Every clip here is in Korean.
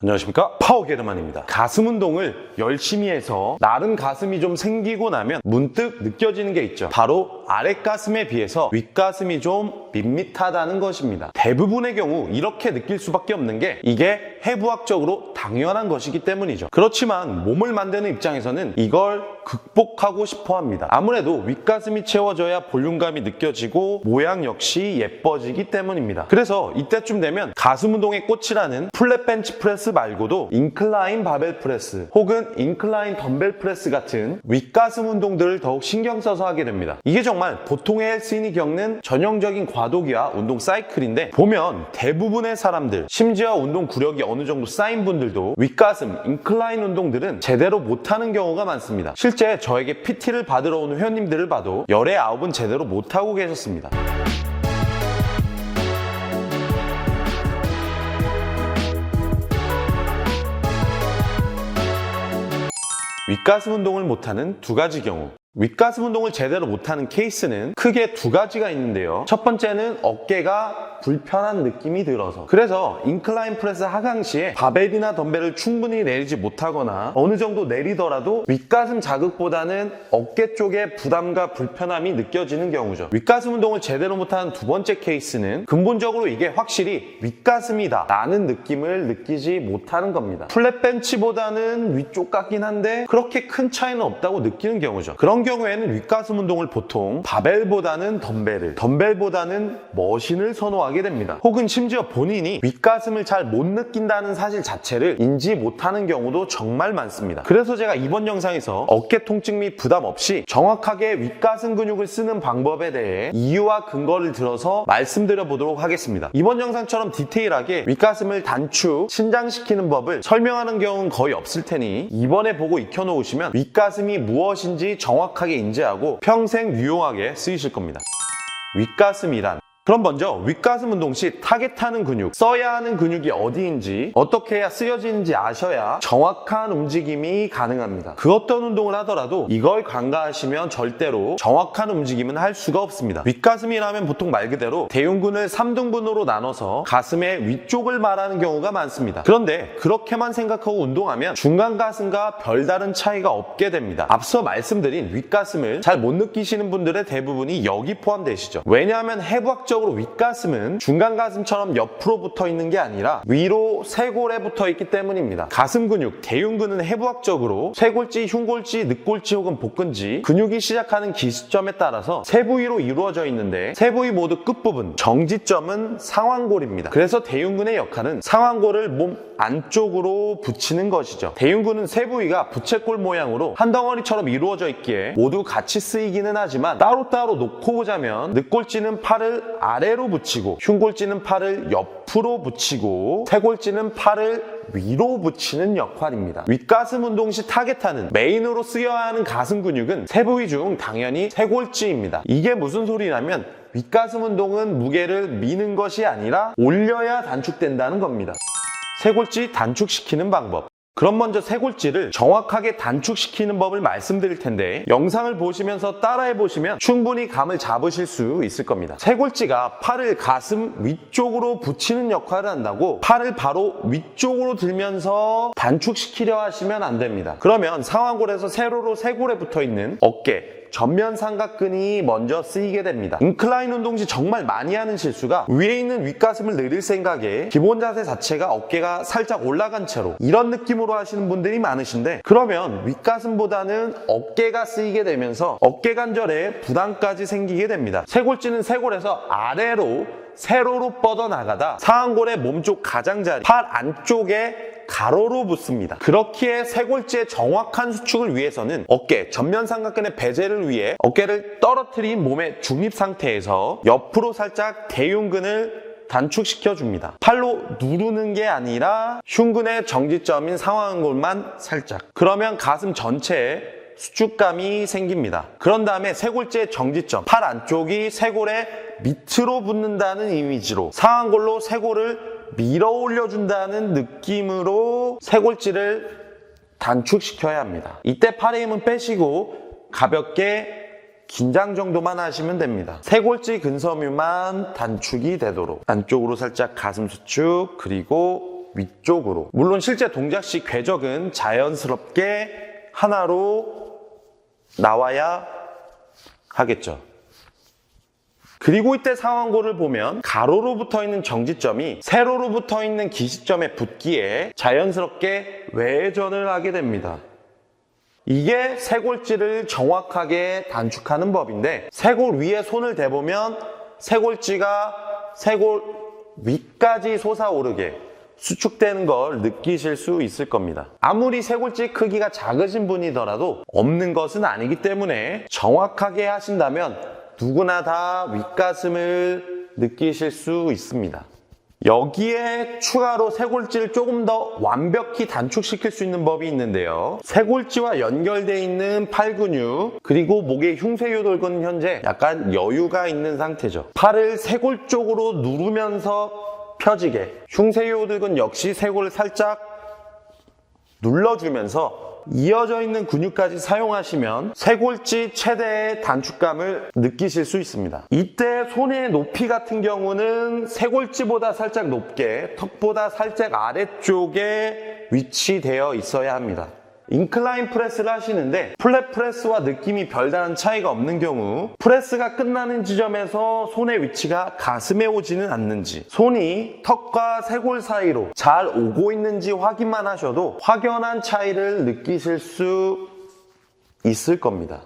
안녕하십니까? 파워게르만입니다. 가슴 운동을 열심히 해서 나른 가슴이 좀 생기고 나면 문득 느껴지는 게 있죠. 바로 아랫가슴에 비해서 윗가슴이 좀 밋밋하다는 것입니다. 대부분의 경우 이렇게 느낄 수밖에 없는 게 이게 해부학적으로 당연한 것이기 때문이죠. 그렇지만 몸을 만드는 입장에서는 이걸 극복하고 싶어 합니다. 아무래도 윗가슴이 채워져야 볼륨감이 느껴지고 모양 역시 예뻐지기 때문입니다. 그래서 이때쯤 되면 가슴 운동의 꽃이라는 플랫 벤치 프레스 말고도 인클라인 바벨 프레스 혹은 인클라인 덤벨 프레스 같은 윗가슴 운동들을 더욱 신경 써서 하게 됩니다. 이게 정말 보통의 헬스인이 겪는 전형적인 과도기와 운동 사이클인데 보면 대부분의 사람들 심지어 운동 구력이 어느 정도 쌓인 분들도 윗가슴 인클라인 운동들은 제대로 못하는 경우가 많습니다. 실제 저에게 PT를 받으러 오는 회원님들을 봐도 열의 아홉은 제대로 못하고 계셨습니다. 윗가슴 운동을 못하는 두 가지 경우. 윗가슴 운동을 제대로 못하는 케이스는 크게 두 가지가 있는데요. 첫 번째는 어깨가 불편한 느낌이 들어서. 그래서 인클라인 프레스 하강 시에 바벨이나 덤벨을 충분히 내리지 못하거나 어느 정도 내리더라도 윗가슴 자극보다는 어깨 쪽에 부담과 불편함이 느껴지는 경우죠. 윗가슴 운동을 제대로 못하는 두 번째 케이스는 근본적으로 이게 확실히 윗가슴이다 라는 느낌을 느끼지 못하는 겁니다. 플랫 벤치보다는 위쪽 같긴 한데 그렇게 큰 차이는 없다고 느끼는 경우죠. 그런 경우에는 윗가슴 운동을 보통 바벨보다는 덤벨을, 덤벨보다는 머신을 선호하게 됩니다. 혹은 심지어 본인이 윗가슴을 잘 못 느낀다는 사실 자체를 인지 못하는 경우도 정말 많습니다. 그래서 제가 이번 영상에서 어깨 통증 및 부담 없이 정확하게 윗가슴 근육을 쓰는 방법에 대해 이유와 근거를 들어서 말씀드려 보도록 하겠습니다. 이번 영상처럼 디테일하게 윗가슴을 단축, 신장시키는 법을 설명하는 경우는 거의 없을 테니 이번에 보고 익혀놓으시면 윗가슴이 무엇인지 정확 하게 인지하고 평생 유용하게 쓰이실 겁니다. 윗가슴이란 그럼 먼저 윗가슴 운동 시 타겟하는 근육, 써야 하는 근육이 어디인지 어떻게 해야 쓰여지는지 아셔야 정확한 움직임이 가능합니다. 그 어떤 운동을 하더라도 이걸 간과하시면 절대로 정확한 움직임은 할 수가 없습니다. 윗가슴이라면 보통 말 그대로 대흉근을 3등분으로 나눠서 가슴의 위쪽을 말하는 경우가 많습니다. 그런데 그렇게만 생각하고 운동하면 중간 가슴과 별다른 차이가 없게 됩니다. 앞서 말씀드린 윗가슴을 잘 못 느끼시는 분들의 대부분이 여기 포함되시죠. 왜냐하면 해부학적 적으로 윗가슴은 중간 가슴처럼 옆으로 붙어 있는 게 아니라 위로 쇄골에 붙어 있기 때문입니다. 가슴 근육, 대흉근은 해부학적으로 쇄골지, 흉골지, 늑골지 혹은 복근지 근육이 시작하는 기시점에 따라서 세 부위로 이루어져 있는데 세 부위 모두 끝부분, 정지점은 상완골입니다. 그래서 대흉근의 역할은 상완골을 몸 안쪽으로 붙이는 것이죠. 대흉근은 세 부위가 부채꼴 모양으로 한 덩어리처럼 이루어져 있기에 모두 같이 쓰이기는 하지만 따로따로 놓고 보자면 늑골지는 팔을 아래로 붙이고 흉골지는 팔을 옆으로 붙이고 쇄골지는 팔을 위로 붙이는 역할입니다. 윗가슴 운동 시 타겟하는 메인으로 쓰여야 하는 가슴 근육은 세 부위 중 당연히 쇄골지입니다. 이게 무슨 소리냐면 윗가슴 운동은 무게를 미는 것이 아니라 올려야 단축된다는 겁니다. 쇄골지 단축시키는 방법. 그럼 먼저 쇄골지를 정확하게 단축시키는 법을 말씀드릴 텐데 영상을 보시면서 따라해 보시면 충분히 감을 잡으실 수 있을 겁니다. 쇄골지가 팔을 가슴 위쪽으로 붙이는 역할을 한다고 팔을 바로 위쪽으로 들면서 단축시키려 하시면 안 됩니다. 그러면 상완골에서 세로로 쇄골에 붙어 있는 어깨, 전면 삼각근이 먼저 쓰이게 됩니다. 인클라인 운동 시 정말 많이 하는 실수가 위에 있는 윗가슴을 늘릴 생각에 기본 자세 자체가 어깨가 살짝 올라간 채로 이런 느낌으로 하시는 분들이 많으신데 그러면 윗가슴보다는 어깨가 쓰이게 되면서 어깨 관절에 부담까지 생기게 됩니다. 쇄골지는 쇄골에서 아래로 세로로 뻗어나가다 상완골의 몸쪽 가장자리 팔 안쪽에 가로로 붙습니다. 그렇기에 쇄골지의 정확한 수축을 위해서는 어깨, 전면 삼각근의 배제를 위해 어깨를 떨어뜨린 몸의 중립 상태에서 옆으로 살짝 대흉근을 단축시켜 줍니다. 팔로 누르는 게 아니라 흉근의 정지점인 상완골만 살짝. 그러면 가슴 전체에 수축감이 생깁니다. 그런 다음에 쇄골지의 정지점, 팔 안쪽이 쇄골의 밑으로 붙는다는 이미지로 상완골로 쇄골을 밀어 올려준다는 느낌으로 쇄골지를 단축시켜야 합니다. 이때 팔의 힘은 빼시고 가볍게 긴장 정도만 하시면 됩니다. 쇄골지 근섬유만 단축이 되도록 안쪽으로 살짝 가슴 수축 그리고 위쪽으로. 물론 실제 동작 시 궤적은 자연스럽게 하나로 나와야 하겠죠. 그리고 이때 상완골을 보면 가로로 붙어 있는 정지점이 세로로 붙어 있는 기시점에 붙기에 자연스럽게 외전을 하게 됩니다. 이게 쇄골지를 정확하게 단축하는 법인데 쇄골 위에 손을 대보면 쇄골지가 쇄골 위까지 솟아오르게 수축되는 걸 느끼실 수 있을 겁니다. 아무리 쇄골지 크기가 작으신 분이더라도 없는 것은 아니기 때문에 정확하게 하신다면 누구나 다 윗가슴을 느끼실 수 있습니다. 여기에 추가로 쇄골지를 조금 더 완벽히 단축시킬 수 있는 법이 있는데요. 쇄골지와 연결되어 있는 팔 근육 그리고 목의 흉쇄요돌근 현재 약간 여유가 있는 상태죠. 팔을 쇄골 쪽으로 누르면서 펴지게 흉쇄요돌근 역시 쇄골을 살짝 눌러주면서 이어져 있는 근육까지 사용하시면 쇄골지 최대의 단축감을 느끼실 수 있습니다. 이때 손의 높이 같은 경우는 쇄골지보다 살짝 높게 턱보다 살짝 아래쪽에 위치되어 있어야 합니다. 인클라인 프레스를 하시는데 플랫 프레스와 느낌이 별다른 차이가 없는 경우 프레스가 끝나는 지점에서 손의 위치가 가슴에 오지는 않는지 손이 턱과 쇄골 사이로 잘 오고 있는지 확인만 하셔도 확연한 차이를 느끼실 수 있을 겁니다.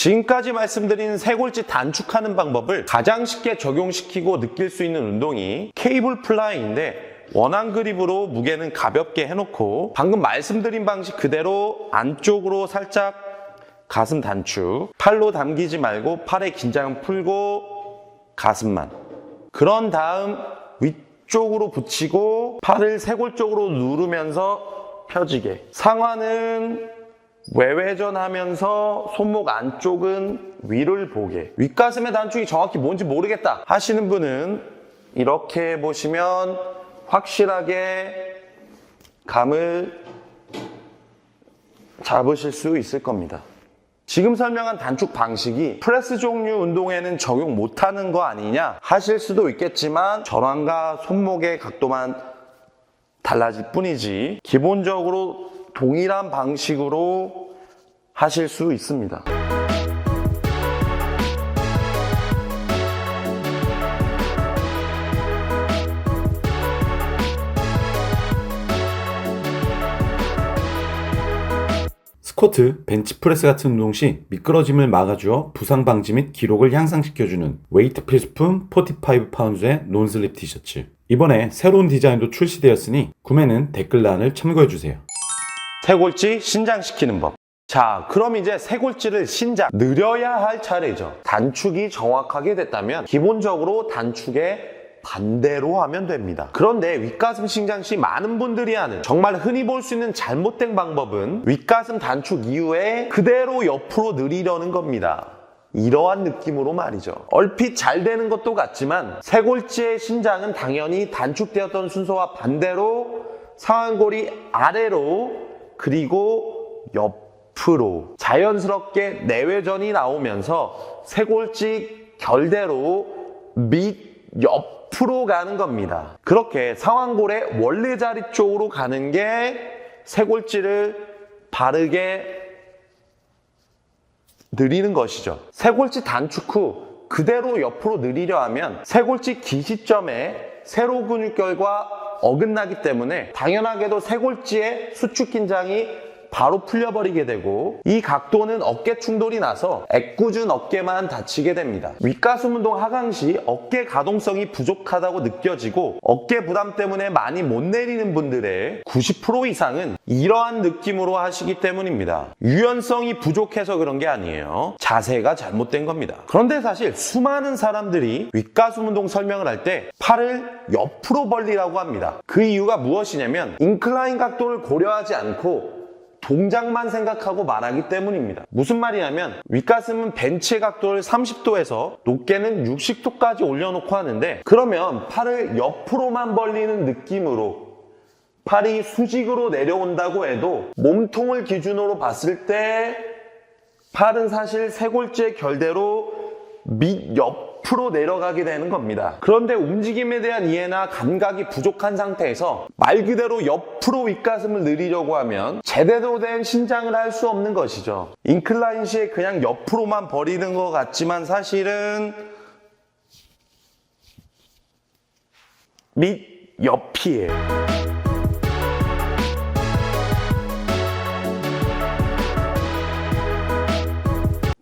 지금까지 말씀드린 쇄골지 단축하는 방법을 가장 쉽게 적용시키고 느낄 수 있는 운동이 케이블 플라이인데 원한 그립으로 무게는 가볍게 해놓고 방금 말씀드린 방식 그대로 안쪽으로 살짝 가슴 단축 팔로 당기지 말고 팔의 긴장 풀고 가슴만. 그런 다음 위쪽으로 붙이고 팔을 쇄골 쪽으로 누르면서 펴지게. 상완은 외회전 하면서 손목 안쪽은 위를 보게 윗가슴의 단축이 정확히 뭔지 모르겠다 하시는 분은 이렇게 보시면 확실하게 감을 잡으실 수 있을 겁니다. 지금 설명한 단축 방식이 프레스 종류 운동에는 적용 못하는 거 아니냐 하실 수도 있겠지만 전완과 손목의 각도만 달라질 뿐이지 기본적으로 동일한 방식으로 하실 수 있습니다. 스쿼트, 벤치프레스 같은 운동 시 미끄러짐을 막아주어 부상 방지 및 기록을 향상시켜주는 웨이트 필수품 45파운드의 논슬립 티셔츠. 이번에 새로운 디자인도 출시되었으니 구매는 댓글란을 참고해주세요. 쇄골지 신장시키는 법. 자, 그럼 이제 쇄골지를 신장, 느려야 할 차례죠. 단축이 정확하게 됐다면 기본적으로 단축에 반대로 하면 됩니다. 그런데 윗가슴 신장 시 많은 분들이 하는 정말 흔히 볼 수 있는 잘못된 방법은 윗가슴 단축 이후에 그대로 옆으로 늘리려는 겁니다. 이러한 느낌으로 말이죠. 얼핏 잘 되는 것도 같지만 쇄골지의 신장은 당연히 단축되었던 순서와 반대로 상완골이 아래로 그리고 옆으로 자연스럽게 내외전이 나오면서 쇄골지 결대로 밑 옆으로 가는 겁니다. 그렇게 상완골의 원래 자리 쪽으로 가는 게 쇄골지를 바르게 느리는 것이죠. 쇄골지 단축 후 그대로 옆으로 느리려 하면 쇄골지 기시점에 세로 근육결과 어긋나기 때문에 당연하게도 쇄골지의 수축 긴장이 바로 풀려버리게 되고 이 각도는 어깨 충돌이 나서 애꿎은 어깨만 다치게 됩니다. 윗가슴 운동 하강 시 어깨 가동성이 부족하다고 느껴지고 어깨 부담 때문에 많이 못 내리는 분들의 90% 이상은 이러한 느낌으로 하시기 때문입니다. 유연성이 부족해서 그런 게 아니에요. 자세가 잘못된 겁니다. 그런데 사실 수많은 사람들이 윗가슴 운동 설명을 할 때 팔을 옆으로 벌리라고 합니다. 그 이유가 무엇이냐면 인클라인 각도를 고려하지 않고 동작만 생각하고 말하기 때문입니다. 무슨 말이냐면 윗가슴은 벤치의 각도를 30도에서 높게는 60도까지 올려놓고 하는데 그러면 팔을 옆으로만 벌리는 느낌으로 팔이 수직으로 내려온다고 해도 몸통을 기준으로 봤을 때 팔은 사실 쇄골제 결대로 밑옆 으로 내려가게 되는 겁니다. 그런데 움직임에 대한 이해나 감각이 부족한 상태에서 말 그대로 옆으로 윗가슴을 늘리려고 하면 제대로 된 신장을 할 수 없는 것이죠. 인클라인 시에 그냥 옆으로만 버리는 것 같지만 사실은 밑 옆이에요.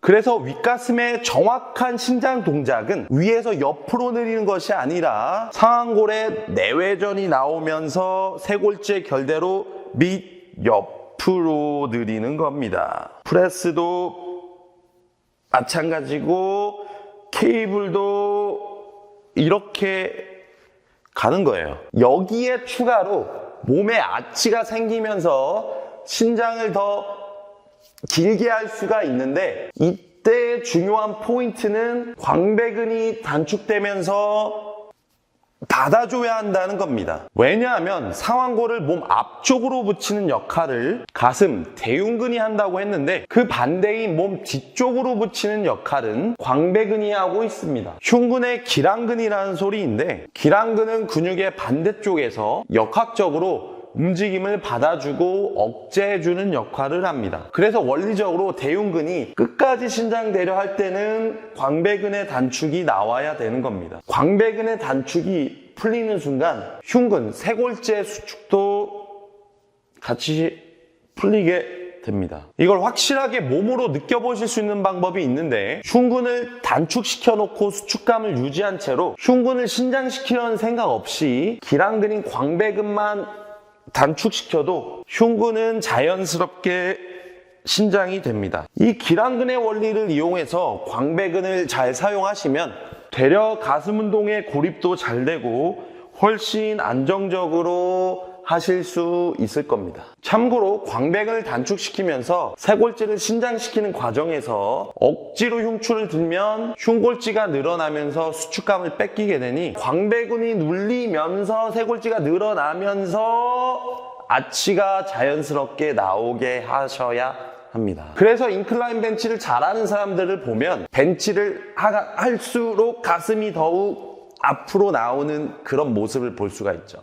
그래서 윗가슴의 정확한 신장 동작은 위에서 옆으로 내리는 것이 아니라 상완골의 내외전이 나오면서 쇄골제 결대로 밑 옆으로 느리는 겁니다. 프레스도 마찬가지고 케이블도 이렇게 가는 거예요. 여기에 추가로 몸에 아치가 생기면서 신장을 더 길게 할 수가 있는데 이때 중요한 포인트는 광배근이 단축되면서 닫아줘야 한다는 겁니다. 왜냐하면 상완골을 몸 앞쪽으로 붙이는 역할을 가슴, 대흉근이 한다고 했는데 그 반대인 몸 뒤쪽으로 붙이는 역할은 광배근이 하고 있습니다. 흉근의 기랑근이라는 소리인데 기랑근은 근육의 반대쪽에서 역학적으로 움직임을 받아주고 억제해주는 역할을 합니다. 그래서 원리적으로 대흉근이 끝까지 신장되려 할 때는 광배근의 단축이 나와야 되는 겁니다. 광배근의 단축이 풀리는 순간 흉근, 쇄골제 수축도 같이 풀리게 됩니다. 이걸 확실하게 몸으로 느껴보실 수 있는 방법이 있는데 흉근을 단축시켜 놓고 수축감을 유지한 채로 흉근을 신장시키려는 생각 없이 기랑근인 광배근만 단축시켜도 흉근은 자연스럽게 신장이 됩니다. 이 기랑근의 원리를 이용해서 광배근을 잘 사용하시면 되려 가슴 운동의 고립도 잘 되고 훨씬 안정적으로 하실 수 있을 겁니다. 참고로 광배근을 단축시키면서 쇄골지를 신장시키는 과정에서 억지로 흉추를 들면 흉골지가 늘어나면서 수축감을 뺏기게 되니 광배근이 눌리면서 쇄골지가 늘어나면서 아치가 자연스럽게 나오게 하셔야 합니다. 그래서 인클라인 벤치를 잘하는 사람들을 보면 벤치를 하- 할수록 가슴이 더욱 앞으로 나오는 그런 모습을 볼 수가 있죠.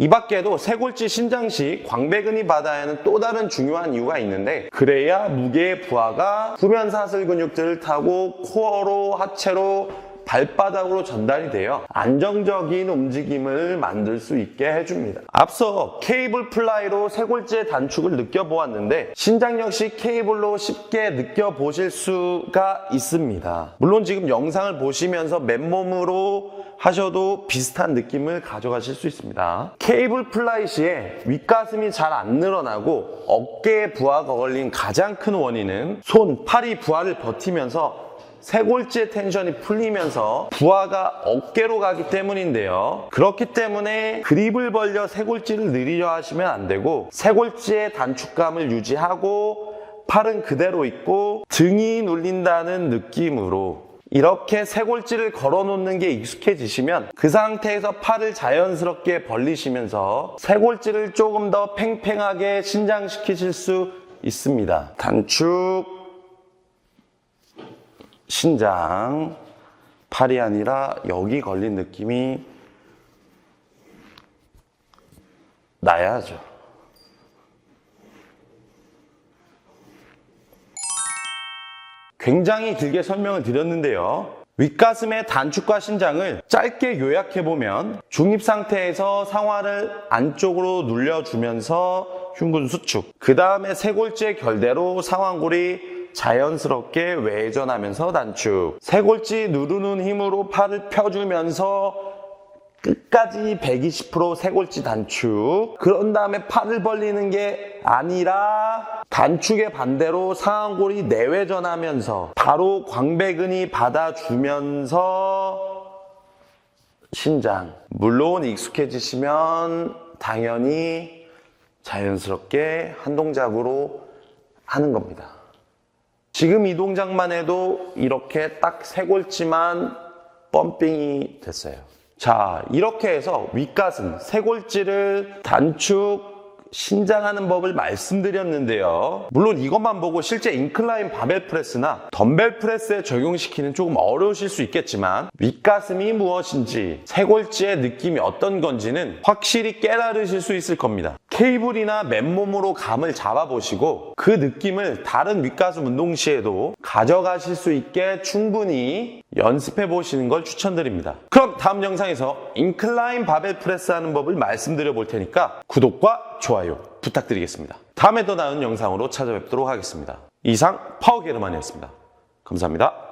이 밖에도 쇄골지 신장 시 광배근이 하는 또 다른 중요한 이유가 있는데 그래야 무게의 부하가 후면 사슬 근육들을 타고 코어로 하체로 발바닥으로 전달이 되어 안정적인 움직임을 만들 수 있게 해줍니다. 앞서 케이블 플라이로 쇄골지의 단축을 느껴보았는데 신장 역시 케이블로 쉽게 느껴보실 수가 있습니다. 물론 지금 영상을 보시면서 맨몸으로 하셔도 비슷한 느낌을 가져가실 수 있습니다. 케이블 플라이 시에 윗가슴이 잘 안 늘어나고 어깨에 부하가 걸린 가장 큰 원인은 손, 팔이 부하를 버티면서 쇄골지의 텐션이 풀리면서 부하가 어깨로 가기 때문인데요. 그렇기 때문에 그립을 벌려 쇄골지를 늘리려 하시면 안 되고 쇄골지의 단축감을 유지하고 팔은 그대로 있고 등이 눌린다는 느낌으로 이렇게 쇄골지를 걸어 놓는 게 익숙해지시면 그 상태에서 팔을 자연스럽게 벌리시면서 쇄골지를 조금 더 팽팽하게 신장시키실 수 있습니다. 단축 신장 팔이 아니라 여기 걸린 느낌이 나야죠. 굉장히 길게 설명을 드렸는데요. 윗가슴의 단축과 신장을 짧게 요약해보면 중립 상태에서 상완을 안쪽으로 눌려주면서 흉근 수축 그 다음에 쇄골지의 결대로 상완골이 자연스럽게 외전하면서 단축 쇄골지 누르는 힘으로 팔을 펴주면서 끝까지 120% 세골지 단축. 그런 다음에 팔을 벌리는 게 아니라 단축의 반대로 상완골이 내외전하면서 바로 광배근이 받아주면서 신장. 물론 익숙해지시면 당연히 자연스럽게 한 동작으로 하는 겁니다. 지금 이 동작만 해도 이렇게 딱 세 골치만 펌핑이 됐어요. 자, 이렇게 해서 윗가슴, 세 골치를 단축, 신장하는 법을 말씀드렸는데요. 물론 이것만 보고 실제 인클라인 바벨 프레스나 덤벨 프레스에 적용시키는 조금 어려우실 수 있겠지만 윗가슴이 무엇인지 쇄골지의 느낌이 어떤 건지는 확실히 깨달으실 수 있을 겁니다. 케이블이나 맨몸으로 감을 잡아보시고 그 느낌을 다른 윗가슴 운동 시에도 가져가실 수 있게 충분히 연습해 보시는 걸 추천드립니다. 그럼 다음 영상에서 인클라인 바벨 프레스 하는 법을 말씀드려 볼 테니까 구독과 좋아요 부탁드리겠습니다. 다음에 더 나은 영상으로 찾아뵙도록 하겠습니다. 이상 파워게르만이었습니다. 감사합니다.